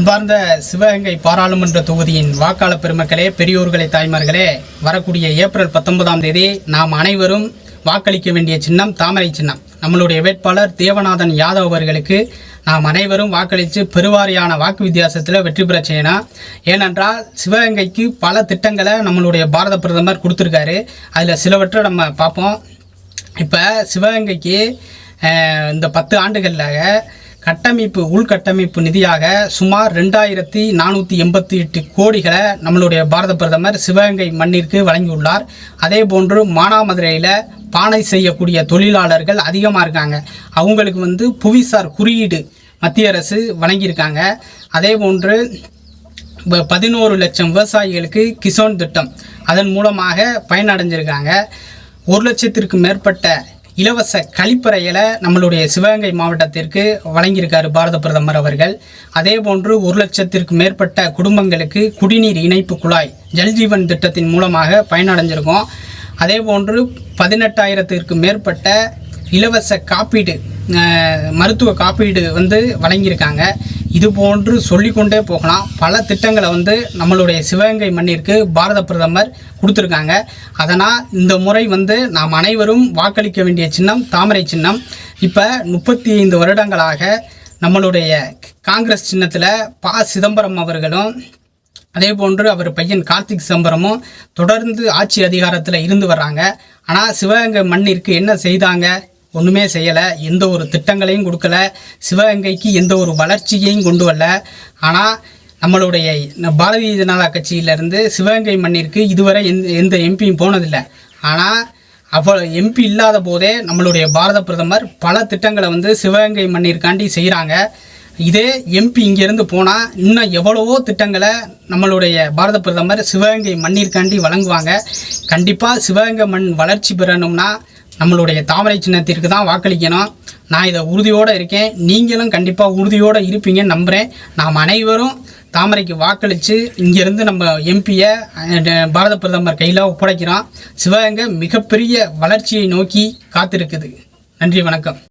அன்பார்ந்த சிவகங்கை பாராளுமன்ற தொகுதியின் வாக்காளர் பெருமக்களே பெரியோர்களே தாய்மார்களே வரக்கூடிய ஏப்ரல் பத்தொன்பதாம் தேதி நாம் அனைவரும் வாக்களிக்க வேண்டிய சின்னம் தாமரை சின்னம். நம்மளுடைய வேட்பாளர் தேவநாதன் யாதவ் அவர்களுக்கு நாம் அனைவரும் வாக்களித்து பெருவாரியான வாக்கு வித்தியாசத்தில் வெற்றி பெற செய்யணும். ஏனென்றால் சிவகங்கைக்கு பல திட்டங்களை நம்மளுடைய பாரத பிரதமர் கொடுத்துருக்காரு. அதில் சிலவற்றை நம்ம பார்ப்போம். இப்போ சிவகங்கைக்கு இந்த பத்து ஆண்டுகளில் கட்டமைப்பு உள்கட்டமைப்பு நிதியாக சுமார் ரெண்டாயிரத்தி நானூற்றி எண்பத்தி எட்டு கோடிகளை நம்மளுடைய பாரத பிரதமர் சிவகங்கை மண்ணிற்கு வழங்கியுள்ளார். அதே போன்று மானாமதுரையில் பானை செய்யக்கூடிய தொழிலாளர்கள் அதிகமாக இருக்காங்க. அவங்களுக்கு வந்து புவிசார் குறியீடு மத்திய அரசு வழங்கியிருக்காங்க. அதே போன்று ப- பதினோரு லட்சம் விவசாயிகளுக்கு கிசான் திட்டம் அதன் மூலமாக பயனடைஞ்சிருக்காங்க. ஒரு லட்சத்திற்கு மேற்பட்ட இலவச கழிப்பறையில் நம்மளுடைய சிவகங்கை மாவட்டத்திற்கு வழங்கியிருக்காரு பாரத பிரதமர் அவர்கள். அதே போன்று ஒரு லட்சத்திற்கு மேற்பட்ட குடும்பங்களுக்கு குடிநீர் இணைப்பு குழாய் ஜல்ஜீவன் திட்டத்தின் மூலமாக பயனடைஞ்சிருக்கோம். அதே போன்று பதினெட்டாயிரத்திற்கு மேற்பட்ட இலவச காப்பீடு மருத்துவ காப்பீடு வந்து வழங்கியிருக்காங்க. இது போன்று சொல்லிக்கொண்டே போகலாம். பல திட்டங்களை வந்து நம்மளுடைய சிவகங்கை மண்ணிற்கு பாரத பிரதமர் கொடுத்துருக்காங்க. அதனால் இந்த முறை வந்து நாம் அனைவரும் வாக்களிக்க வேண்டிய சின்னம் தாமரை சின்னம். இப்போ முப்பத்தி ஐந்து வருடங்களாக நம்மளுடைய காங்கிரஸ் சின்னத்தில் ப. சிதம்பரம் அவர்களும் அதே போன்று அவர் பையன் கார்த்திக் சிதம்பரமும் தொடர்ந்து ஆட்சி அதிகாரத்தில் இருந்து வர்றாங்க. ஆனால் சிவகங்கை மண்ணிற்கு என்ன செய்தாங்க? ஒன்றுமே செய்யலை எந்த ஒரு திட்டங்களையும் கொடுக்கல சிவகங்கைக்கு எந்த ஒரு வளர்ச்சியையும் கொண்டு வரல. ஆனால் நம்மளுடைய பாரதிய ஜனதா கட்சியிலேருந்து சிவகங்கை மண்ணிற்கு இதுவரை எந்த எந்த எம்பியும் போனதில்லை. ஆனால் அவ்வளோ எம்பி இல்லாத போதே நம்மளுடைய பாரத பிரதமர் பல திட்டங்களை வந்து சிவகங்கை மண்ணிற்காண்டி செய்கிறாங்க இதே எம்பி இங்கேருந்து போனால் இன்னும் எவ்வளவோ திட்டங்களை நம்மளுடைய பாரத பிரதமர் சிவகங்கை மண்ணிற்காண்டி வழங்குவாங்க. கண்டிப்பாக சிவகங்கை மண் வளர்ச்சி பெறணும்னா நம்மளுடைய தாமரை சின்னத்திற்கு தான் வாக்களிக்கணும். நான் இதை உறுதியோடு இருக்கேன். நீங்களும் கண்டிப்பாக உறுதியோடு இருப்பீங்கன்னு நம்புகிறேன் நாம் அனைவரும் தாமரைக்கு வாக்களித்து இங்கேருந்து நம்ம எம்பியை பாரத பிரதமர் கையில் ஒப்படைக்கிறோம். சிவகங்கை மிகப்பெரிய வளர்ச்சியை நோக்கி காத்திருக்குது. நன்றி வணக்கம்.